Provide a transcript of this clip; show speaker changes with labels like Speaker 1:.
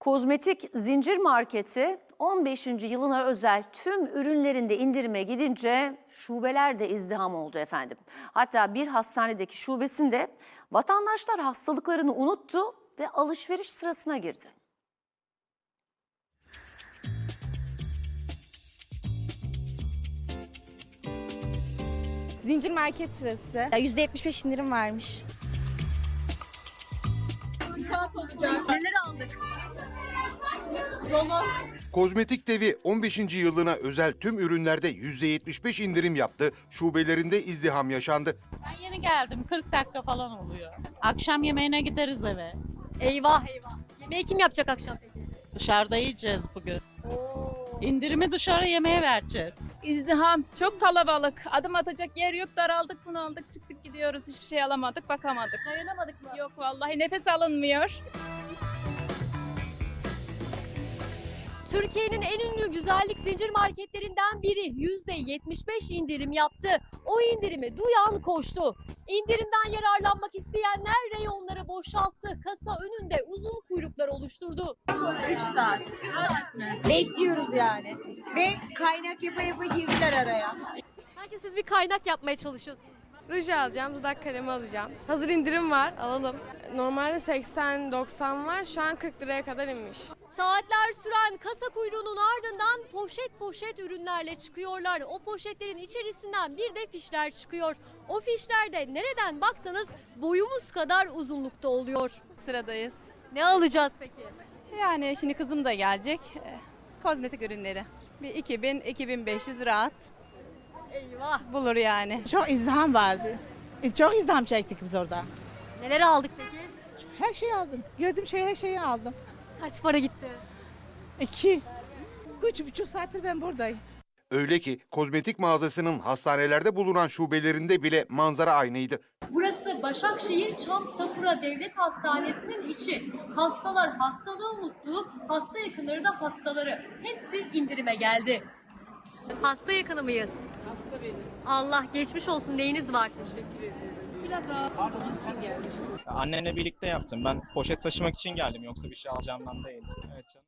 Speaker 1: Kozmetik zincir marketi 15. yılına özel tüm ürünlerinde indirime gidince şubeler de izdiham oldu efendim. Hatta bir hastanedeki şubesinde vatandaşlar hastalıklarını unuttu ve alışveriş sırasına girdi.
Speaker 2: Zincir market sırası.
Speaker 3: Ya %75 indirim varmış.
Speaker 4: Kozmetik devi 15. yılına özel tüm ürünlerde %75 indirim yaptı. Şubelerinde izdiham yaşandı.
Speaker 5: Ben yeni geldim. 40 dakika falan oluyor. Akşam yemeğine gideriz eve.
Speaker 6: Eyvah eyvah. Yemeği kim yapacak akşam peki?
Speaker 5: Dışarıda yiyeceğiz bugün. İndirimi dışarı yemeğe vereceğiz.
Speaker 2: İzdiham çok kalabalık. Adım atacak yer yok. Daraldık, bunaldık, çıktık gidiyoruz. Hiçbir şey alamadık, bakamadık.
Speaker 6: Dayanamadık mı?
Speaker 2: Yok vallahi nefes alınmıyor.
Speaker 6: Türkiye'nin en ünlü güzellik zincir marketlerinden biri %75 indirim yaptı. O indirimi duyan koştu. İndirimden yararlanmak isteyenler reyonları boşalttı. Kasa önünde uzun kuyruklar oluşturdu.
Speaker 3: 3 saat. Bekliyoruz yani. Ve kaynak yapa yapa girdiler araya.
Speaker 6: Sanki siz bir kaynak yapmaya çalışıyorsunuz.
Speaker 7: Ruj alacağım, dudak kalemi alacağım. Hazır indirim var, alalım. Normalde 80-90 var, şu an 40 liraya kadar inmiş.
Speaker 6: Saatler süren kasa kuyruğunun ardından poşet poşet ürünlerle çıkıyorlar. O poşetlerin içerisinden bir de fişler çıkıyor. O fişler de nereden baksanız boyumuz kadar uzunlukta oluyor.
Speaker 8: Sıradayız.
Speaker 6: Ne alacağız peki?
Speaker 8: Yani şimdi kızım da gelecek. Ee, Kozmetik ürünleri. Bir 2000-2500 rahat
Speaker 6: Eyvah.
Speaker 8: bulur yani.
Speaker 9: Çok izdiham vardı. E, Çok izdiham çektik biz orada.
Speaker 6: Neler aldık peki?
Speaker 9: Her şeyi aldım. Gördüğüm şey her şeyi aldım.
Speaker 6: Kaç para gitti?
Speaker 9: İki. Üç buçuk saattir ben buradayım.
Speaker 4: Öyle ki kozmetik mağazasının hastanelerde bulunan şubelerinde bile manzara aynıydı.
Speaker 6: Burası Başakşehir Çam Sakura Devlet Hastanesi'nin içi. Hastalar hastalığı unuttu, hasta yakınları da hastaları. Hepsi indirime geldi. Hasta yakını mıyız? Hasta benim. Allah geçmiş olsun neyiniz var?
Speaker 10: Annemle birlikte yaptım. Ben poşet taşımak için geldim yoksa bir şey alacağımdan değil. Evet canım.